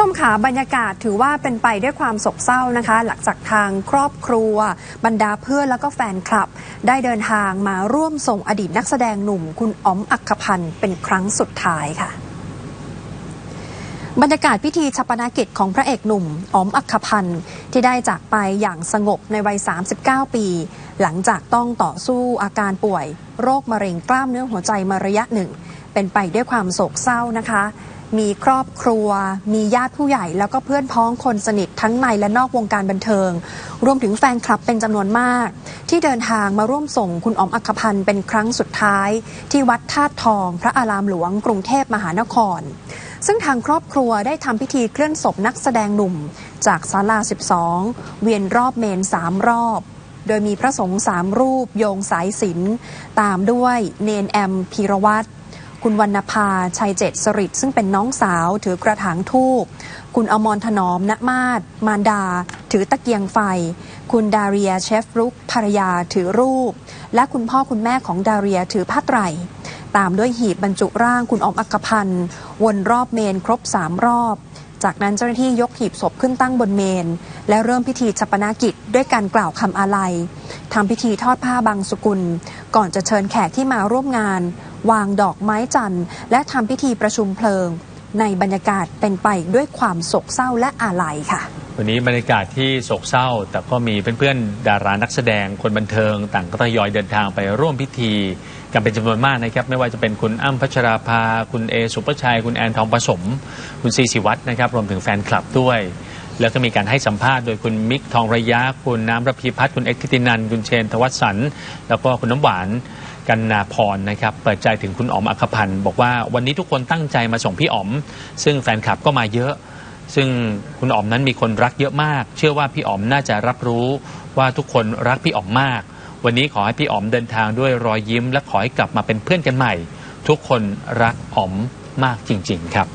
ชมค่ะบรรยากาศถือว่าเป็นไปด้วยความโศกเศร้านะคะ หลังจากทางครอบครัว บรรดาเพื่อนแล้วก็แฟนคลับ ได้เดินทางมาร่วมส่งอดีตนักแสดงหนุ่ม คุณอ๋อมอักขพันธ์เป็นครั้งสุดท้ายค่ะบรรยากาศพิธีชาปนากิจของพระเอกหนุ่มอ๋อมอักขพันธ์ที่ได้จากไปอย่างสงบในวัย 39 ปี หลังจากต้องต่อสู้อาการป่วย โรคมะเร็งกล้ามเนื้อหัวใจมาระยะหนึ่ง เป็นไปด้วยความโศกเศร้านะคะ มีครอบครัว มีญาติผู้ใหญ่ แล้วก็เพื่อนพ้องคนสนิททั้งในและนอกวงการบันเทิง รวมถึงแฟนคลับเป็นจำนวนมาก ที่เดินทางมาร่วมส่งคุณอ๋อมอักขพันธ์เป็นครั้งสุดท้าย ที่วัดธาตุทอง พระอารามหลวง กรุงเทพมหานคร ซึ่งทางครอบครัวได้ทำพิธีเคลื่อนศพนักแสดงหนุ่ม จากศาลา 12 เวียนรอบเมนสามรอบโดยมีพระสงฆ์สามรูปโยงสายสิญจนตามด้วยเนนแอมพีรวัตร คุณวรรณภาชัยเจตสริดซึ่งเป็นน้องสาวถือกระถางทูบคุณอมรถนอมณมาศมารดา ถือตะเกียงไฟ คุณดาเรียเชฟรุกภรรยาถือรูป และคุณพ่อคุณแม่ของดาเรียถือผ้าไตรตามด้วยหีบบรรจุร่างคุณอมอักพันธ์วนรอบเมนครบสามรอบ จากนั้นเจ้าหน้าที่ยกหีบศพขึ้นตั้งบนเมน และเริ่มพิธีชปนากิจด้วยการกล่าวคำอาลัยทำพิธีทอดผ้าบางสุกุล ก่อนจะเชิญแขกที่มาร่วมงาน วางดอกไม้จันทร์ และทำพิธีประชุมเพลิง ในบรรยากาศเป็นไปด้วยความโศกเศร้าและอาลัยค่ะ วันนี้บรรยากาศที่โศกเศร้า แต่ก็มีเพื่อนๆดารานักแสดงคนบันเทิง ต่างก็ทยอยเดินทางไปร่วมพิธีกันเป็นจำนวนมากนะครับ ไม่ว่าจะเป็นคุณอ้ำพัชราภา คุณเอสุปชัย คุณแอนทองผสม คุณซีศิวัตรนะครับรวมถึงแฟนคลับด้วยแล้วก็มีการให้สัมภาษณ์โดยคุณมิกทองระยะ คุณน้ำระพีพัฒน์คุณเอ็กซ์ทิตินัน คุณเชนทวัชสัน แล้วก็คุณน้ำหวาน กันนาพรนะครับเปิดใจถึงคุณอ๋อมอัคคพันธ์บอกว่าวันนี้ทุกคนตั้งใจมาส่งพี่อ๋อม ซึ่งแฟนคลับก็มาเยอะ ซึ่งคุณอ๋อมนั้นมีคนรักเยอะมาก เชื่อว่าพี่อ๋อมน่าจะรับรู้ว่าทุกคนรักพี่อ๋อมมาก วันนี้ขอให้พี่อ๋อมเดินทางด้วยรอยยิ้ม และขอให้กลับมาเป็นเพื่อนกันใหม่ ทุกคนรักอ๋อมมากจริง ๆ ครับ